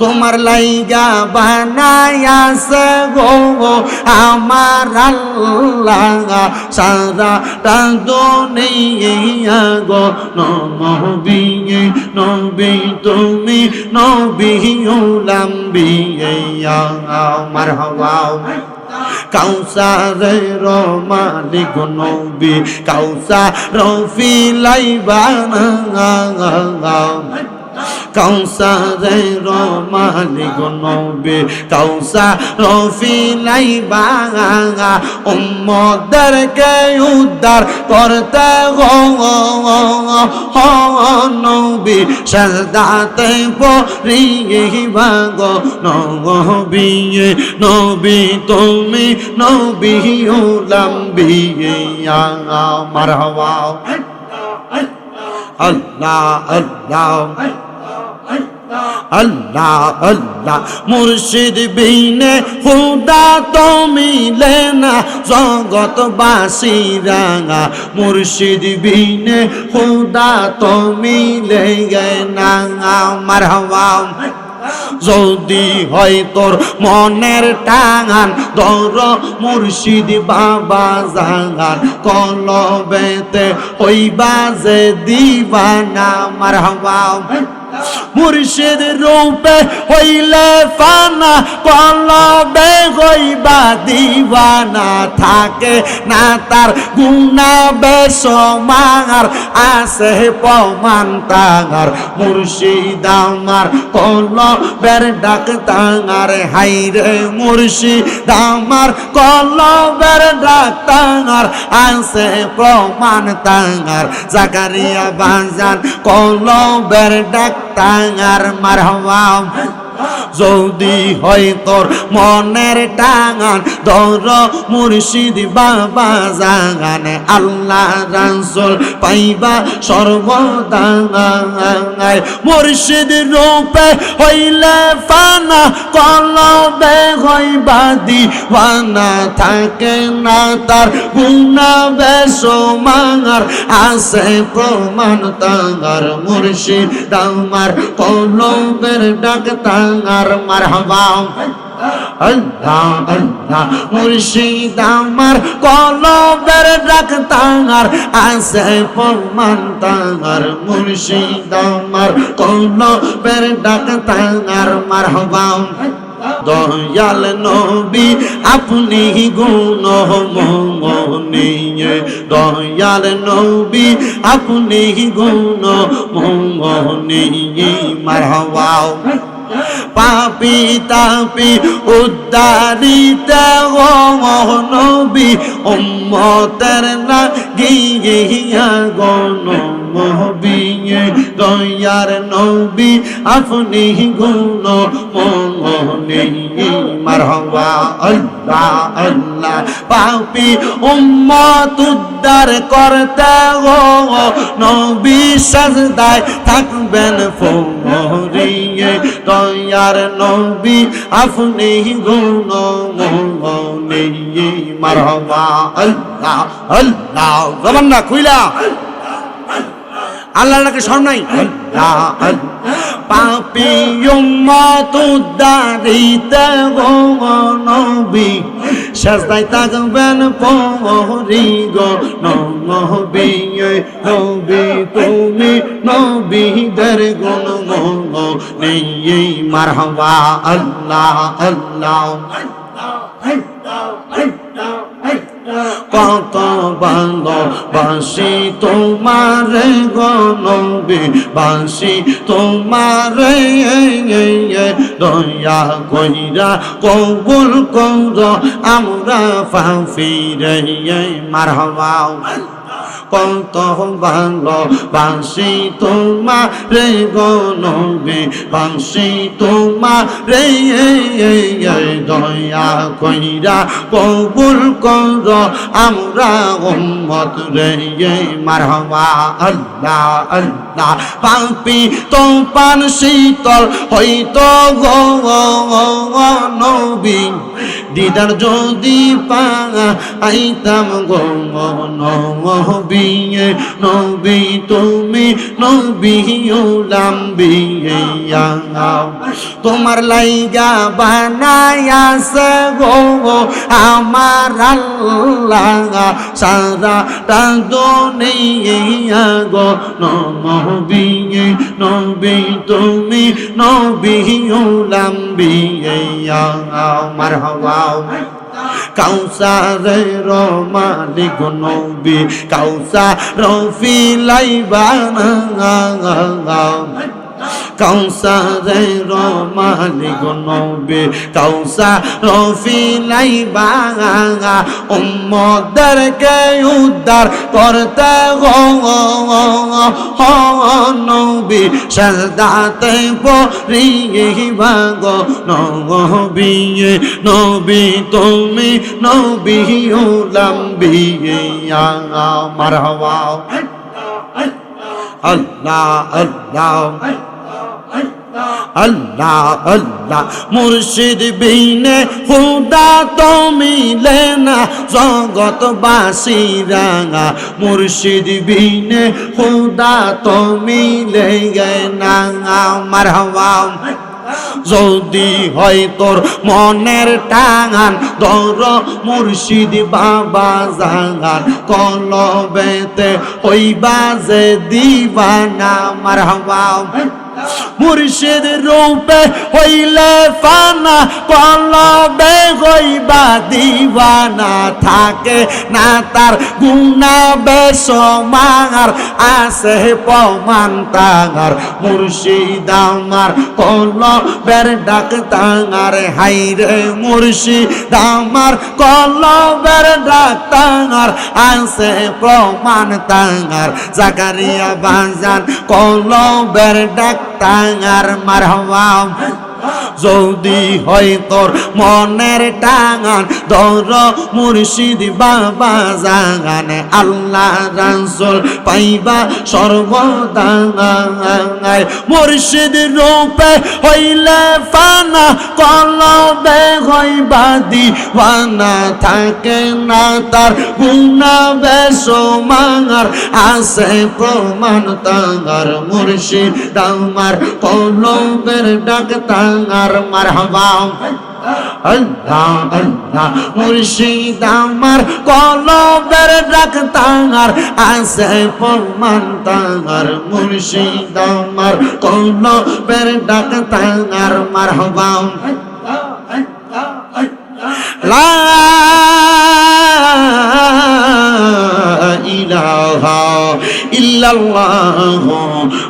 তোমার লাইগা বানায়াছে গো আমার আল্লাহ সারাটা দুনিয়া গো নবী নবী তুমি নবী উলাম্বিয়া মারহাবা কাউসারের মালিক নবী কাউসা রফি লাইবানা কাউসারের মালিক নবী কাউসা রফি লাইবা উম্মদেরকে উদ্ধার করতে নবী সদাতে পরিবা গো নবী নবী তুমি নবী উলাম্বিয়া মারহাবা আল্লাহ আল্লাহ আল্লাহ আল্লাহ, মুর্শিদ বিনে খুদা তো মিলে না জগত বাসিরা মুর্শিদ বিনে খুদা তো মিলে না মারহাবা যদি হয় তোর মনের টাঙান দর মুর্শিদ বাবা জাগান, কলবেতে হইবা যে দিবানা মারহাবা মুর্শিদ রূপে হইলে ফানা কলবে হইবা দিবানা থাকে না তার গুণা বেসমার আছে প্রমাণ তাঙার মুর্শিদ আমার কলবের ডাক তাঙার হাইরে মুর্শিদ আমার কলবের ডাক তাঙার আছে প্রমাণ তাঙার জাকারিয়া বাজান কলবের ডাক তাঙার মারহবা যদি হয় তোর মনের টাঙান, দর মুর্শিদ বাবা জাগান, আল্লাহ রাসুল পাইবা সর্বদাঙায় মুর্শিদ রূপে হইলে ফানা, কলবে হইবা দিওয়ানা। থাকে না তার গুণা বেসমার আছে প্রমাণ তাঙার মুর্শিদ আমার কলবের ডাক তাঙার মারহাবা। আল্লাহ কলবের ডাক তাঙার আছে প্রমাণ তাঙার মুর্শিদ কলবের ডাক তাঙার মারহাবা। দয়াল নবী, আপনি গুণ মঙ্গনিয়ে দয়াল নবী, আপনি গুণ মঙ্গনিয়ে মারহাবা। পাপি তাপি উদ্দারিত নবী উম্মতের না গিয়া গণ মহবিয়ে দয়ার নবী আপনি গুণ মনে মারহবা আল্লাহ আল্লাহ। পাপি উম্মত উদ্ধার করতে গো নবী সাজদায় থাকবেন ফরিয়ে দয়ার নবী আপনি গুণ মনে মারহবা আল্লাহ আল্লাহ। জবান না খুইলা। আল্লাহ নাকি সব নাই? পাপি উম্মতুদ্দারিতে গো নবী। সাজদাই থাকবেন পহরি গো নবী। নবী তুমি নবীদের গুণ গো নেই মারহাবা আল্লাহ আল্লাহ। কত ভালোবাসি তোমার গনবি বাসি তোমার দয়া কইরা কবুল কর আমরা ফাফিরে মারহবা কত ভালো বাসি তোমা রে গনবে বাসি তোমা রে দয়া কইরা কবুল কর, আমরা উম্মত রে মারহবা, আল্লাহ আল্লাহ। পাপি তো পান শীতল হইতো গো নবী। দিদার যদি পা আইতাম গো নবী নবী তুমি, নবী লাম্বিয়া তোমার লাইগা বানায়াছে গো, আমার আল্লাহ সারা দুনিয়া গো নবী নবী তুমি, নবী লাম্বিয়া মারহাবা। কাউসারের মালিক নবী কাউসার ফিলাইবানা কাউসারের মালিক নবী কাউসার ফিলাইবা উম্মদেরকে উদ্ধার করতে নবী সদাতে পরিবা গো নবী নবী, তুমি নবী উলাম্বিয়া মারহাবা আল্লাহ আল্লাহ আল্লাহ আল্লাহ, মুর্শিদ বিনে খুদা তো মিলে না জগৎ বাসিরা মুর্শিদ বিনে খুদা তো মিলে গে না মারহাবা যদি হয় তোর মনের টাঙান দর মুর্শিদ বাবা জাগান। কলবেতে হইবা যে দিবানা মারহাবা মুর্শিদ রূপে হইলে ফানা কলবে হইবা দিবানা থাকে না, তার গুণা বেসমার আছে প্রমাণ তাঙার মুর্শিদ আমার কলবের ডাক তাঙার হাইরে মুর্শিদ আমার কলবের ডাক তাঙার আছে প্রমাণ তাঙার জাকারিয়া বাজান কলবের ডাক তাঙার মারহবা যদি হয় তোর মনের টাঙান দর মুর্শিদ বাবা জাগান, আল্লাহ পাইবা মুর্শিদ রূপে হইলে ফানা, কলবে হইবা দিওয়ানা থাকে না তার গুণা বেসমার আছে প্রমাণ তাঙ্গার মুর্শিদ আমার কলবের ডাক তাঙ্গার মারহাবা। আল্লাহ আল্লাহ, মুর্শিদ আমার কলবের ডাক তাঙ্গার আছে প্রমাণ তাঙ্গার মুর্শিদ আমার কলবের ডাক তাঙ্গার মারহাবা। লা ইলাহা ইল্লাল্লাহ।